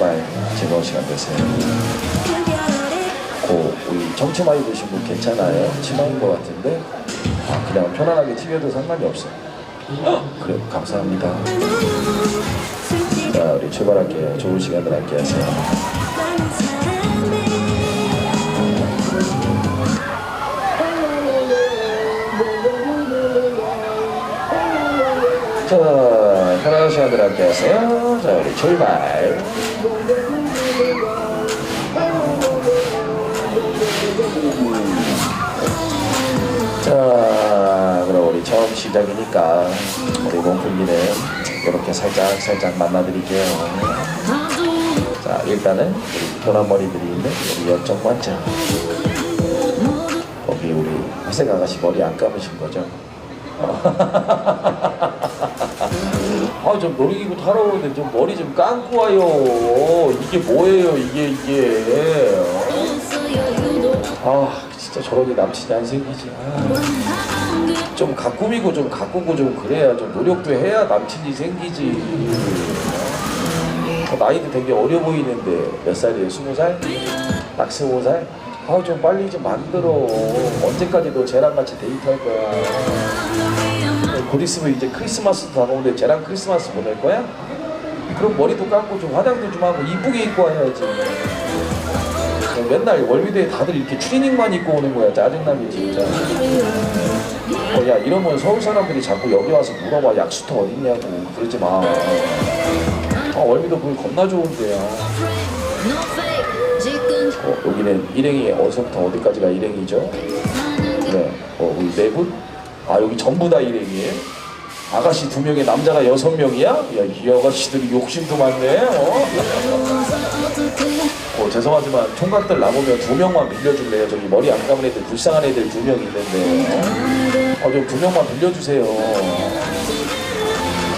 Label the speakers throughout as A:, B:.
A: 출발 즐거운 시간 되세요. 고 우리 정치 많이 드신 분 괜찮아요? 치마인 것 같은데 아 그냥 편안하게 튀겨도 상관이 없어. 그래 감사합니다. 자 우리 출발할게요. 좋은 시간들 함께 하세요. 자 편안한 시간들 함께 하세요. 자 우리 출발. 자, 그럼 우리 처음 시작이니까 우리 몸풀기는 이렇게 살짝 살짝 만나드릴게요. 자, 일단은 우리 도란 머리들이 있는 우리 연정 관자. 거기 우리 아가씨 머리 안 감으신 거죠? 아, 좀 놀이기구 타러 오는데 좀 머리 좀 감고 와요. 이게 뭐예요, 이게, 이게. 아, 진짜 저런이 남친이 안 생기지. 아. 좀 가꾸미고 좀 가꾸고 좀 그래야 좀 노력도 해야 남친이 생기지. 어, 나이도 되게 어려 보이는데 몇 살이에요? 스무 살? 딱 스무 살? 아, 좀 빨리 좀 만들어. 언제까지 너 쟤랑 같이 데이트할 거야? 곧 있으면 이제 크리스마스도 다가오는데 쟤랑 크리스마스 보낼 거야? 그럼 머리도 감고 좀 화장도 좀 하고 이쁘게 입고 와야지. 어, 맨날 월미도에 다들 이렇게 추리닝만 입고 오는 거야 짜증나게 진짜 어, 야 이러면 서울 사람들이 자꾸 여기 와서 물어봐 약수터 어딨냐고 그러지 마 아, 월미도 거기 겁나 좋은데요 어, 여기는 일행이 어디서부터 어디까지가 일행이죠? 네, 어, 우리 네 분? 아 여기 전부 다 일행이에요? 아가씨 두 명에 남자가 여섯 명이야? 야 이 아가씨들이 욕심도 많네 어? 어, 죄송하지만 총각들 나보면 두 명만 빌려줄래요? 저기 머리 안 감은 애들 불쌍한 애들 두 명 있는데 어, 좀두 명만 빌려주세요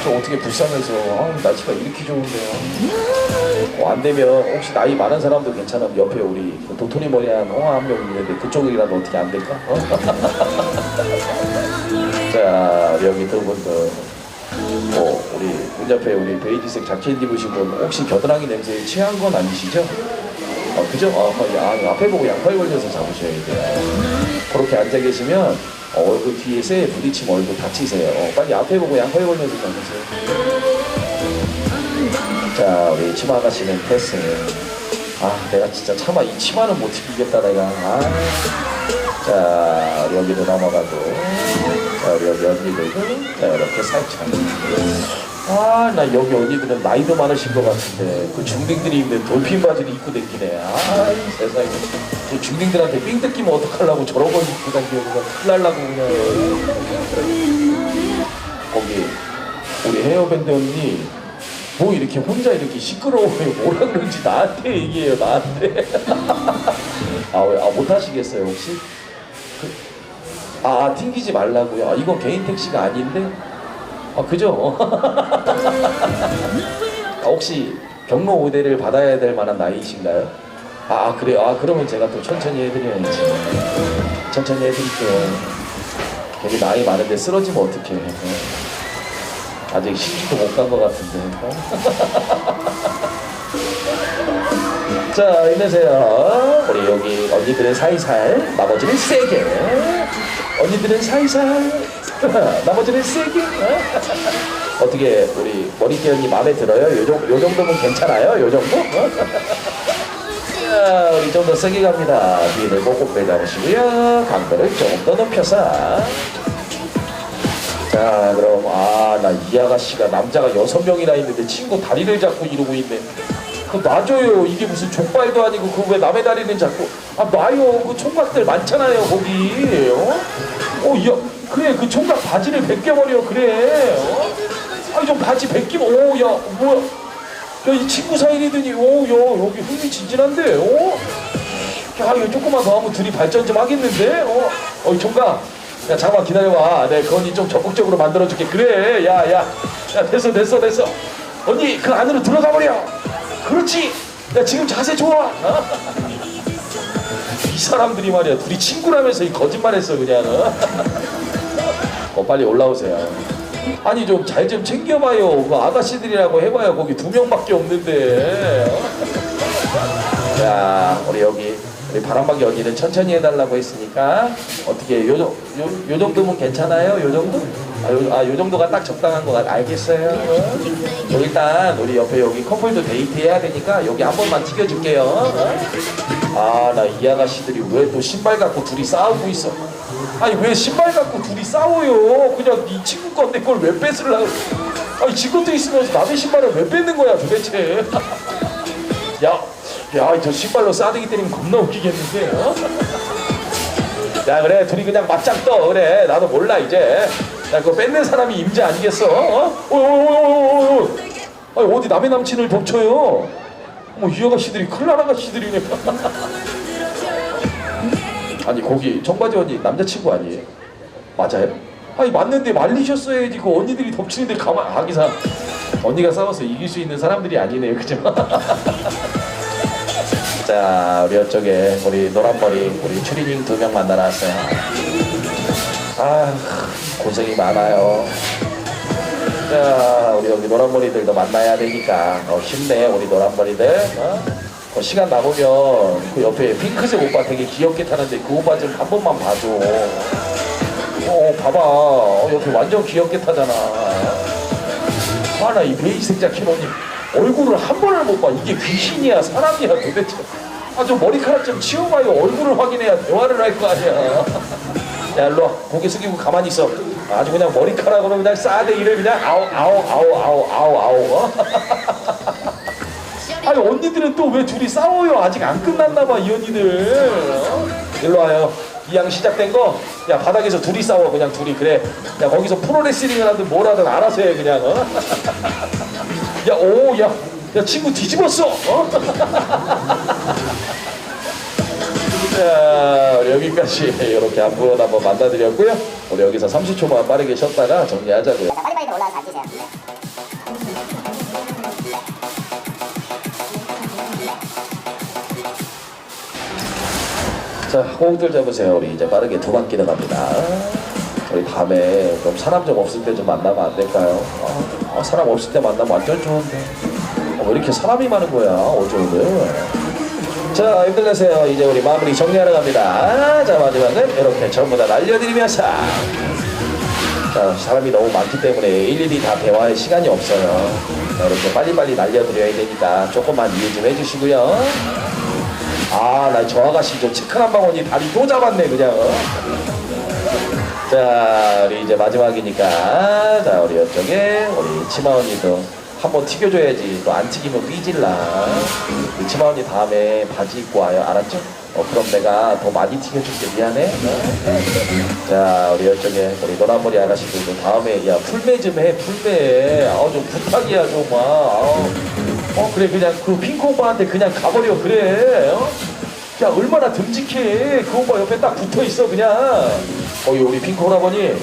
A: 저 어떻게 불쌍해서 아, 날씨가 이렇게 좋은데요 어, 안 되면 혹시 나이 많은 사람도 괜찮으면 옆에 우리 그 도토리 머리한 홍아 한 명 있는데 그쪽이라도 어떻게 안 될까? 어? 자 여기 두 분도 어, 우리 문 옆에 우리 베이지색 자켓 입으신 분 혹시 겨드랑이 냄새에 취한 건 아니시죠? 어, 그죠? 어, 야, 앞에 보고 양팔 걸려서 잡으셔야 돼요. 그렇게 앉아 계시면 어, 얼굴 뒤에 쇠 부딪히면 얼굴 다치세요. 어, 빨리 앞에 보고 양팔 걸려서 잡으세요. 자, 우리 치마 아가씨는 패스. 아, 내가 진짜 차마 이 치마는 못 이기겠다, 내가. 아. 자, 우리 여기도 넘어가고. 자, 우리 여기 언니들도. 자, 이렇게 살짝. 아, 나 여기 언니들은 나이도 많으신 것 같은데 그 중딩들이 입는 돌핀 바지를 입고 다니네. 아, 세상에. 그 중딩들한테 삥 뜯기면 어떡하려고 저런 걸 입고 다니고 큰일 날라고 그냥. 거기 우리 헤어밴드 언니 뭐 이렇게 혼자 이렇게 시끄러워요. 뭐라 그런지 나한테 얘기해요. 나한테. 아, 왜, 아, 못 하시겠어요, 혹시? 그, 아, 아, 튕기지 말라고요. 아, 이건 개인 택시가 아닌데? 아, 그죠? 아, 혹시 경로 우대를 받아야 될 만한 나이이신가요? 아, 그래요? 아, 그러면 제가 또 천천히 해드려야지. 천천히 해드릴게요. 되게 나이 많은데 쓰러지면 어떡해. 아직 신주도 못간 것 같은데. 자, 힘내세요. 우리 여기 언니들은 살살, 나머지는 세게. 언니들은 살살, 나머지는 세게. 어떻게 우리 머리띠 언니 마음에 들어요? 요, 정, 요 정도면 괜찮아요? 요 정도? 자, 우리 좀 더 세게 갑니다. 뒤를 보고 빼잡으시고요. 강도를 조금 더 높여서. 자, 그럼 아, 나 이 아가씨가 남자가 여섯 명이나 있는데 친구 다리를 잡고 이러고 있네. 그 놔줘요. 이게 무슨 족발도 아니고 그 왜 남의 다리는 잡고 아 놔요. 그 총각들 많잖아요 거기. 어? 어, 야, 그래 그 총각 바지를 벗겨버려 그래. 어? 아니 좀 바지 벗기면 오, 야, 뭐야? 야, 이 친구 사이이더니 오, 야, 여기 흥미진진한데, 어? 야, 이거 조금만 더 하면 둘이 발전 좀 하겠는데, 어? 어, 이 총각. 야, 잠깐만 기다려봐. 내가 그 언니 좀 적극적으로 만들어줄게. 그래, 야, 야. 야, 됐어, 됐어, 됐어. 언니, 그 안으로 들어가 버려. 그렇지. 야, 지금 자세 좋아. 어? 이 사람들이 말이야. 둘이 친구라면서 이 거짓말 했어, 그냥. 어, 어 빨리 올라오세요. 아니 좀 잘 좀 챙겨봐요. 그 아가씨들이라고 해봐요. 거기 두 명밖에 없는데. 자, 우리 여기 우리 바람막이 언니는 천천히 해달라고 했으니까 어떻게 요, 정- 요, 요 정도면 괜찮아요? 요 정도? 아, 요, 아, 요 정도가 딱 적당한 거 같- 알겠어요. 어? 일단 우리 옆에 여기 커플도 데이트 해야 되니까 여기 한 번만 튀겨줄게요. 어? 아, 나 이 아가씨들이 왜 또 신발 갖고 둘이 싸우고 있어? 아니 왜 신발 갖고 둘이 싸워요? 그냥 네 친구 건데 그걸 왜 뺏으려고? 아니 지 것도 있으면서 남의 신발을 왜 뺏는 거야 도대체? 야, 야, 저 신발로 싸대기 때리면 겁나 웃기겠는데, 어? 야, 그래, 둘이 그냥 맞짱 떠, 그래. 나도 몰라, 이제. 야, 그거 뺏는 사람이 임자 아니겠어, 어? 어, 어, 어, 어, 어. 아니, 어디 남의 남친을 덮쳐요? 어머, 이 아가씨들이 큰일 난 아가씨들이네. 아니, 거기 청바지 언니 남자친구 아니에요? 맞아요? 아니, 맞는데 말리셨어야지. 그 언니들이 덮치는데 가만, 하기사. 언니가 싸워서 이길 수 있는 사람들이 아니네요, 그죠? 자, 우리 이쪽에 우리 노란머리 우리 추리닝 두 명 만나 놨어요. 아, 고생이 많아요. 자, 우리 여기 노란머리들도 만나야 되니까 어, 힘내 우리 노란머리들. 어? 어, 시간 남으면 그 옆에 핑크색 오빠 되게 귀엽게 타는데 그 오빠 좀 한 번만 봐줘. 어, 봐봐. 어, 옆에 완전 귀엽게 타잖아. 아나 이 베이지색 자켓 언니 얼굴을 한 번을 못 봐. 이게 귀신이야 사람이야 도대체. 아좀 머리카락 좀 치워봐요. 얼굴을 확인해야 대화를 할 거 아니야. 야 일로 와. 고개 숙이고 가만히 있어. 아주 그냥 머리카락으로 그냥 싸대기를 그냥 아우 아우 아우 아우 아우 아우. 어? 아니 언니들은 또 왜 둘이 싸워요? 아직 안 끝났나 봐 이 언니들. 어? 일로 와요. 이양 시작된 거, 야 바닥에서 둘이 싸워 그냥 둘이 그래. 야 거기서 프로레슬링을 하든 뭘 하든 알아서 해 그냥. 어? 야, 오, 야, 야, 친구 뒤집었어. 어? 자, 우리 여기까지 이렇게 한 분 한번 만나드렸고요. 우리 여기서 30초만 빠르게 쉬었다가 정리하자고요.
B: 자, 빨리빨리 올라와서 앉으세요. 네.
A: 자, 호흡들 잡으세요. 우리 이제 빠르게 두 바퀴 들어갑니다. 우리 밤에 좀 사람 좀 없을 때 좀 만나면 안 될까요? 아, 아, 사람 없을 때 만나면 완전 좋은데. 어, 왜 이렇게 사람이 많은 거야, 어제 오늘? 자, 힘들내세요. 이제 우리 마무리 정리하러 갑니다. 자, 마지막은 이렇게 전부 다 날려드리면서. 자, 사람이 너무 많기 때문에 일일이 다 대화할 시간이 없어요. 자, 이렇게 빨리빨리 날려드려야 되니까 조금만 이해 좀 해주시고요. 아, 나 저 아가씨 저 치크한 방언이 다리 또 잡았네, 그냥. 어? 자, 우리 이제 마지막이니까. 자, 우리 이쪽에 우리 치마 언니도 한번 튀겨줘야지. 또 안 튀기면 삐질라. 우리 치마 언니 다음에 바지 입고 와요. 알았죠? 어, 그럼 내가 더 많이 튀겨줄게. 미안해. 어? 자, 우리 이쪽에 우리 노란머리 아가씨들도 다음에 야, 풀매 좀 해, 풀매. 아우, 좀 부탁이야, 좀. 아, 아우. 어 그래 그냥 그 핑크 오빠한테 그냥 가버려 그래 어? 야 얼마나 듬직해 그 오빠 옆에 딱 붙어 있어 그냥 어이 우리 핑크 오라버니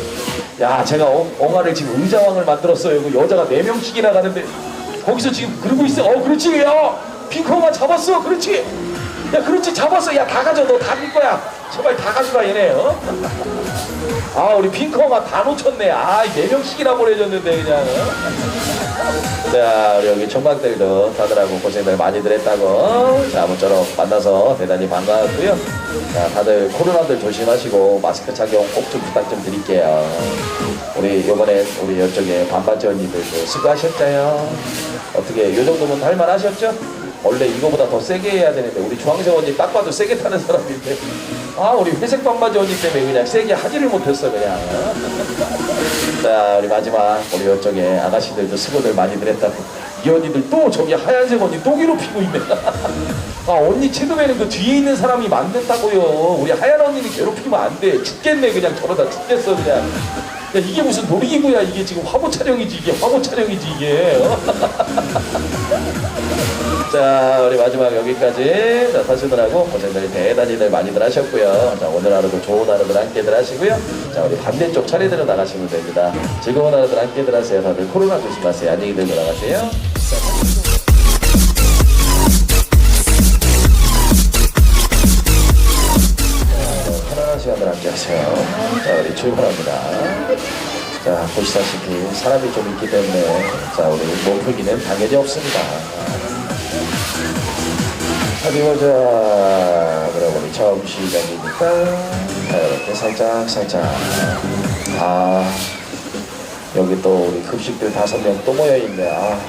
A: 야 제가 엉, 엉아를 지금 의자왕을 만들었어요. 그 여자가 네명씩이나 가는데 거기서 지금 그러고 있어. 어 그렇지 야. 핑크 오마 잡았어. 그렇지. 야 그렇지 잡았어. 야 다 가져. 너다줄 거야. 제발 다 가져가 얘네 어? 아 우리 핑크가 다 놓쳤네. 아네 명씩이나 보내줬는데 그냥. 어? 자 우리 여기 총각들도 다들하고 고생들 많이들 했다고. 자 아무쪼록 만나서 대단히 반가웠고요. 자 다들 코로나들 조심하시고 마스크 착용 꼭 좀 부탁 좀 드릴게요. 우리 요번에 우리 이쪽에 반바지 언니들도 수고하셨어요. 어떻게 요 정도면 할만하셨죠? 원래 이거보다 더 세게 해야 되는데 우리 주황색 언니 딱 봐도 세게 타는 사람인데 아 우리 회색 반바지 언니 때문에 그냥 세게 하지를 못했어 그냥. 자 우리 마지막 우리 이쪽에 아가씨들도 수고들 많이들 했다고 이 언니들 또 저기 하얀색 언니 또 괴롭히고 있네. 아 언니 최근에는 그 뒤에 있는 사람이 만든다고요. 우리 하얀 언니는 괴롭히면 안 돼. 죽겠네 그냥. 저러다 죽겠어 그냥. 야 이게 무슨 놀이기구야 이게 지금 화보 촬영이지 이게 화보 촬영이지 이게. 어? 자 우리 마지막 여기까지. 자 사시느라고 고생들 대단히들 많이들 하셨고요. 자 오늘 하루도 좋은 하루들 함께들 하시고요. 자 우리 반대쪽 차례대로 나가시면 됩니다. 즐거운 하루들 함께들 하세요. 다들 코로나 조심하세요. 안녕히 들고 나가세요. 자, 편안한 시간들 함께 하세요. 자 우리 출발합니다. 자, 보시다시피 사람이 좀 있기 때문에 자, 우리 몸풀기는 당연히 없습니다. 어디 보자. 그럼 우리 처음 시작이니까 자, 이렇게 살짝 살짝. 아 여기 또 우리 급식들 다섯 명 또 모여 있네. 아.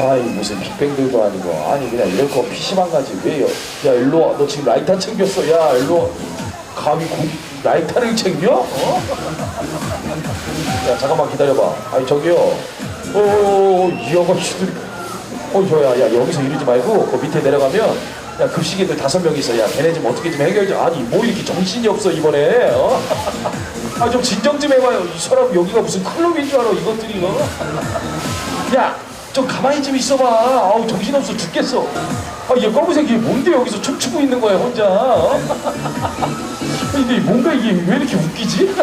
A: 아이 무슨 빅뱅들도 아니고 아니 그냥 이럴 거 PC방 가지 왜요? 야 일로 와. 너 지금 라이터 챙겼어. 야 일로 와. 감히 고, 라이터를 챙겨? 어? 야 잠깐만 기다려봐. 아니 저기요. 어, 이 아가씨들. 어, 저야, 야 여기서 이러지 말고 그 밑에 내려가면 야 급식애들 다섯 명 있어. 야 걔네 좀 어떻게 좀 해결 좀. 아니 뭐 이렇게 정신이 없어 이번에. 어? 아 좀 진정 좀 해봐요. 이 사람 여기가 무슨 클럽인 줄 알아 이것들이. 어? 야. 좀 가만히 좀 있어봐. 아우 정신없어 죽겠어. 아, 얘 검은색이 뭔데 여기서 춤추고 있는 거야 혼자. 어? 근데 뭔가 이게 왜 이렇게 웃기지?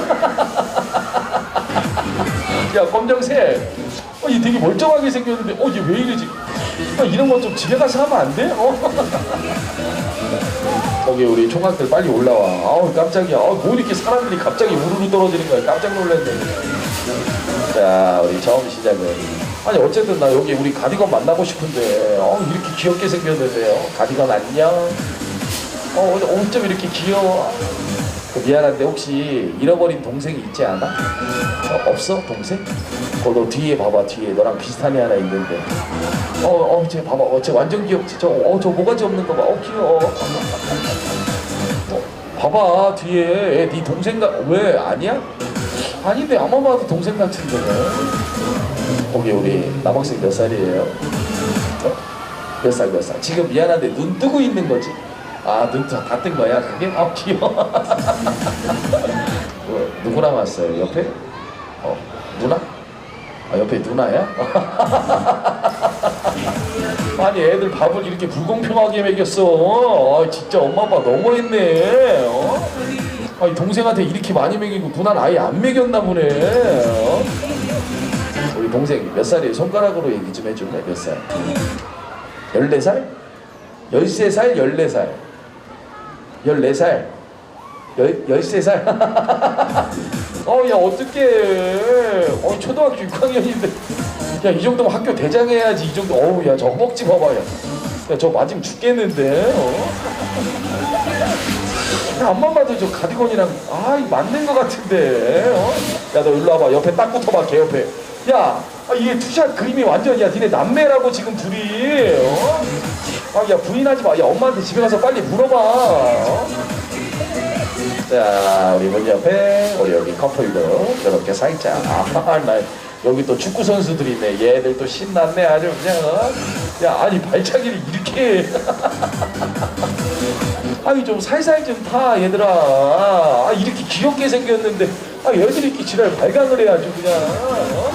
A: 야 검정색 어, 얘 되게 멀쩡하게 생겼는데 어 얘 왜 이러지 아, 이런 거좀 집에 가서 하면 안 돼? 어? 거기 우리 총각들 빨리 올라와. 아우 깜짝이야. 아, 뭐 이렇게 사람들이 갑자기 우르르 떨어지는 거야. 깜짝 놀랐네. 자 우리 처음 시작은. 아니 어쨌든 나 여기 우리 가디건 만나고 싶은데. 어 이렇게 귀엽게 생겼는데요 가디건 안녕. 어 어쩜 이렇게 귀여워. 그 미안한데 혹시 잃어버린 동생이 있지 않아? 어, 없어 동생? 어, 너 뒤에 봐봐 뒤에 너랑 비슷한 애 하나 있는데 어어 쟤 봐봐 어쟤 완전 귀엽지 저어저 모가지 없는 거봐 어 귀여워 어, 봐봐 뒤에 애 네 동생 같왜 아니야? 아닌데 아마 봐도 동생 같은데 거기 우리 남학생 몇 살이에요? 어? 몇살 몇 살? 지금 미안한데 눈 뜨고 있는 거지? 아 눈다 뜬 거야 그게? 아 귀여워 어, 누구 남았어요 옆에? 어 누나? 아 옆에 누나야? 아니 애들 밥을 이렇게 불공평하게 먹였어 아 진짜 엄마 아빠 너무했네 어? 아니 동생한테 이렇게 많이 먹이고 누나는 아예 안 먹였나 보네 어? 우리 동생 몇 살이에요? 손가락으로 얘기 좀 해줄래? 몇 살? 14살? 13살? 14살? 14살? 열, 13살? 어, 야, 어떡해. 어, 초등학교 6학년인데. 야, 이 정도면 학교 대장 해야지. 이 정도. 어우, 야, 저 허벅지 봐봐. 야, 야, 저 맞으면 죽겠는데. 어? 야, 앞만 봐도 저 가디건이랑, 아, 이 맞는 것 같은데. 어? 야, 너 일로 와봐. 옆에 딱 붙어봐, 개 옆에. 야, 아, 이게 투샷 그림이 완전, 야, 니네 남매라고 지금 둘이. 어? 아, 야, 부인하지 마. 야, 엄마한테 집에 가서 빨리 물어봐. 어? 자, 우리 문 옆에, 우리 여기 커플도 이렇게 살짝. 아, 나 여기 또 축구 선수들이 있네. 얘들 또 신났네. 아주 그냥. 어? 야, 아니, 발차기를 이렇게. 해. 아니 좀 살살 좀 타 얘들아 아 이렇게 귀엽게 생겼는데 아 얘들이 이렇게 지랄 발광을 해야지 그냥 어?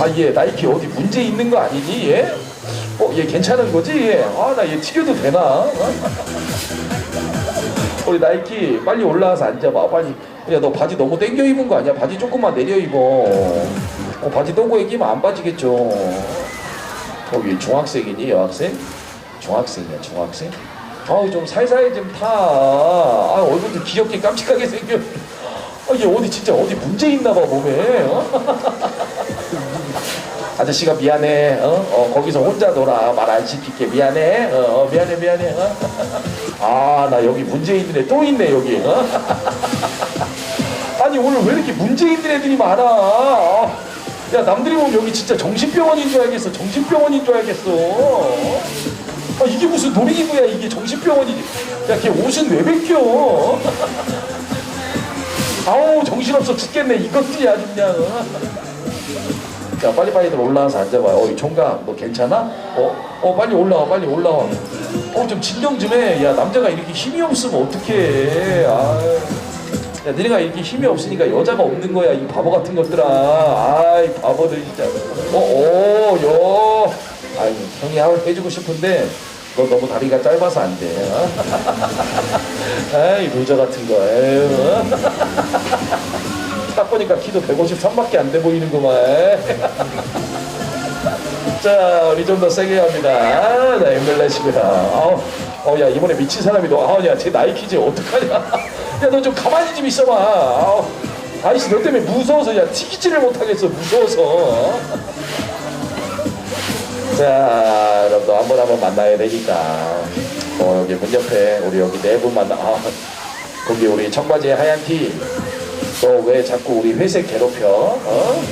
A: 아얘 나이키 어디 문제 있는 거 아니니 얘? 어 얘 괜찮은 거지 얘? 아나 얘 튀겨도 되나? 어? 우리 나이키 빨리 올라와서 앉아봐 빨리 야 너 바지 너무 땡겨 입은 거 아니야? 바지 조금만 내려 입어 어, 바지 동고에 끼면 안 빠지겠죠 거기 중학생이니 여학생? 중학생이야 중학생? 아우 좀 살살 좀 타 아, 얼굴도 귀엽게 깜찍하게 생겨 아, 얘 어디 진짜 어디 문제 있나 봐 몸에 어? 아저씨가 미안해 어? 어 거기서 혼자 놀아. 말 안 시킬게. 미안해 어, 어 미안해 미안해 어? 아나 여기 문제 있는 애또 있네 여기 어? 아니 오늘 왜 이렇게 문제 있는 애들이 많아? 아, 야 남들이 보면 여기 진짜 정신병원인 줄 알겠어. 정신병원인 줄 알겠어. 어? 아 이게 무슨 놀이기구야 이게 정신병원이지. 야걔 옷은 왜 벗겨? 아우 정신없어 죽겠네. 이것들이 아주 그냥 어? 자 빨리빨리들 올라와서 앉아봐 어이 총각 너 괜찮아? 어? 어 빨리 올라와 빨리 올라와 어 좀 진정 좀 해 야 남자가 이렇게 힘이 없으면 어떡해 아 야, 너네가 이렇게 힘이 없으니까 여자가 없는 거야, 이 바보 같은 것들아. 아이, 바보들 진짜. 어, 어, 요. 아이, 형이 하- 해주고 싶은데, 너 너무 다리가 짧아서 안 돼. 어? 아이, 로저 같은 거. 에휴. 어? 딱 보니까 키도 153밖에 안 돼 보이는 구만. 자, 우리 좀 더 세게 합니다. 아, 나 엠벨렛이구나. 아우, 어, 야, 이번에 미친 사람이 너, 아우, 야, 쟤 나이키지, 어떡하냐. 야, 너 좀 가만히 좀 있어봐. 아우, 아이씨 너 때문에 무서워서 야 튀기지를 못하겠어 무서워서 자 여러분도 한번 한번 만나야 되니까 어 여기 문 옆에 우리 여기 네 분 만나 아 거기 우리 청바지에 하얀 티 너 왜 자꾸 우리 회색 괴롭혀 어?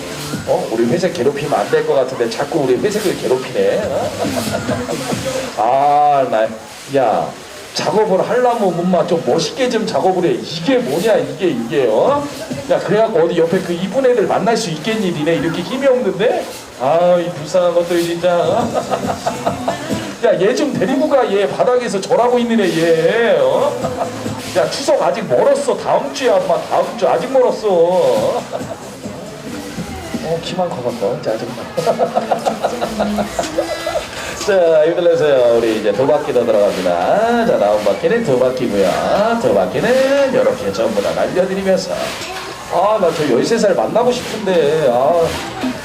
A: 어? 우리 회색 괴롭히면 안 될 것 같은데 자꾸 우리 회색을 괴롭히네 어? 아 나 야 작업을 하려면 뭔가 좀 멋있게 좀 작업을 해 이게 뭐냐 이게 이게 어? 야 그래갖고 어디 옆에 그 이쁜 애들 만날 수 있겠니 니네 이렇게 힘이 없는데 아 이 불쌍한 것들 진짜 어? 야 얘 좀 데리고 가 얘 바닥에서 절하고 있는 애 얘 어? 야 추석 아직 멀었어. 다음 주야 엄마. 다음 주 아직 멀었어. 어 키만 커봤어 짜증나 자 이들에서요. 우리 이제 두 바퀴 더 들어갑니다. 자 다음 바퀴는 두 바퀴고요. 두 바퀴는 이렇게 전부 다 날려드리면서. 아 나 저 13살 만나고 싶은데. 아,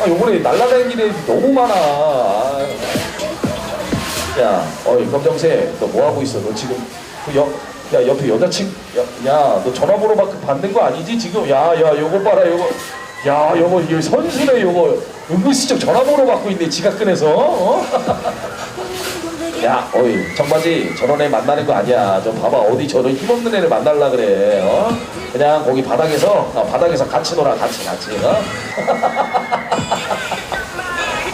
A: 아 요번에 날라다니는 애들이 너무 많아. 아, 야, 어이 검정색, 너 뭐 하고 있어? 너 지금 그 여, 야 옆에 여자친, 야, 야, 너 전화번호 받, 받는 거 아니지 지금? 야, 야, 요거 봐라, 요거, 야, 요거 이거 선수네, 요거 은근슬쩍 전화번호 받고 있네, 지가 꺼내서. 어? 야, 어이, 청바지, 저런 애 만나는 거 아니야. 좀 봐봐, 어디 저런 힘없는 애를 만날라 그래. 어? 그냥 거기 바닥에서, 어, 바닥에서 같이 놀아, 같이, 같이. 어?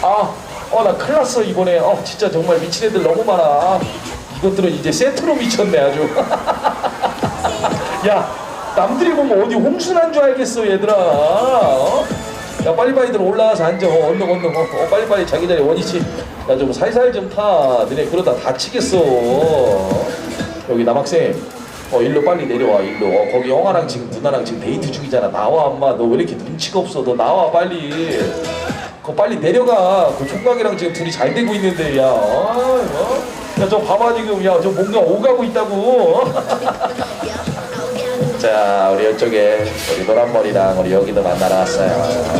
A: 아, 어, 나 큰일 났어, 이번에. 어, 진짜 정말 미친 애들 너무 많아. 이것들은 이제 세트로 미쳤네, 아주. 야, 남들이 보면 어디 홍순한 줄 알겠어, 얘들아. 어? 야, 빨리빨리들 올라와서 앉아. 어, 얼른, 얼른. 어, 어, 빨리빨리 자기 자리 원위치. 야, 좀 살살 좀 타. 너네 그러다 다치겠어. 여기 남학생. 어, 일로 빨리 내려와, 일로. 어, 거기 형아랑 지금 누나랑 지금 데이트 중이잖아. 나와, 엄마. 너 왜 이렇게 눈치가 없어? 너 나와, 빨리. 그거 빨리 내려가. 그 총각이랑 지금 둘이 잘 되고 있는데, 야. 어, 어? 야, 저 봐봐, 지금. 야, 저 뭔가 오가고 있다고. 자, 우리 이쪽에 우리 노란머리랑 우리 여기도 만나러 왔어요.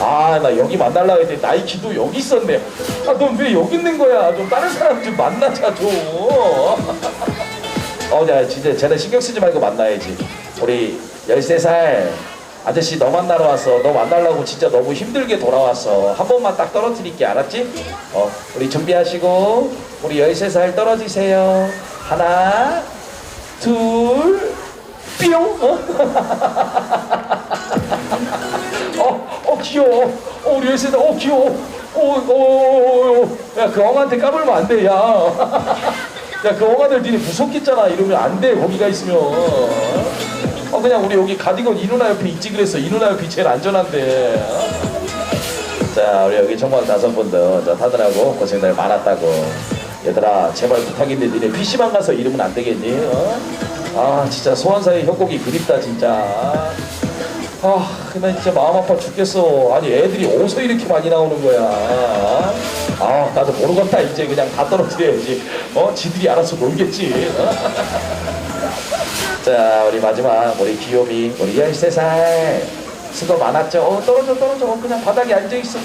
A: 아, 나 여기 만날라 했더니 나이키도 여기 있었네. 아, 넌 왜 여기 있는 거야? 좀 다른 사람 좀 만나자, 좀. 어, 야, 진짜 쟤네 신경 쓰지 말고 만나야지. 우리 13살 아저씨 너 만나러 왔어. 너 만나려고 진짜 너무 힘들게 돌아왔어. 한 번만 딱 떨어뜨릴게, 알았지? 어, 우리 준비하시고, 우리 13살 떨어지세요. 하나, 둘, 뿅! 어? 어, 어, 귀여워. 어, 우리 13살, 어, 귀여워. 어, 어, 어, 어. 야, 그 엉한테 까불면 안 돼, 야. 야, 그 엉아들 니네 무섭겠잖아. 이러면 안 돼, 거기가 있으면. 어, 그냥 우리 여기 가디건 이 누나 옆에 있지 그랬어. 이 누나 옆이 제일 안전한데. 자, 우리 여기 청방 다섯 분들 저 타들하고 고생들 많았다고. 얘들아, 제발 부탁인데 니네 PC방 가서 이러면 안 되겠니? 어? 아, 진짜 소환사의 협곡이 그립다, 진짜. 아, 나 진짜 마음 아파 죽겠어. 아니, 애들이 어디서 이렇게 많이 나오는 거야. 아, 나도 모르겠다. 이제 그냥 다 떨어뜨려야지. 어, 지들이 알아서 놀겠지. 어? 자, 우리 마지막, 우리 귀요미, 우리 13살. 수고 많았죠? 어, 떨어져, 떨어져. 어, 그냥 바닥에 앉아있어.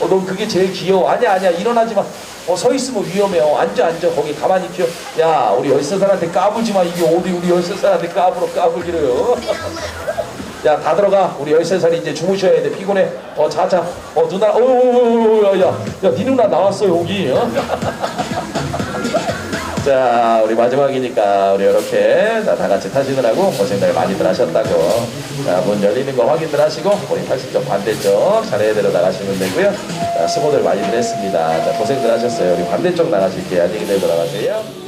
A: 어, 넌 그게 제일 귀여워. 아니야, 아니야. 일어나지 마. 어, 서 있으면 위험해. 어, 앉아, 앉아. 거기 가만히 있혀. 야, 우리 13살한테 까불지 마. 이게 어디 우리 13살한테 까불어, 까불기로요. 야, 다 들어가. 우리 13살이 이제 주무셔야 돼. 피곤해. 어, 자, 자. 어, 누나, 어, 어, 어, 야, 야. 야, 네 누나 나왔어, 여기. 어? 자, 우리 마지막이니까 우리 이렇게 다 같이 타시느라고 고생들 많이들 하셨다고. 자, 문 열리는 거 확인들 하시고 우리 80점 반대쪽 차례대로 나가시면 되고요. 자, 수고들 많이들 했습니다. 자, 고생들 하셨어요. 우리 반대쪽 나가실게요. 안녕히 들 돌아가세요.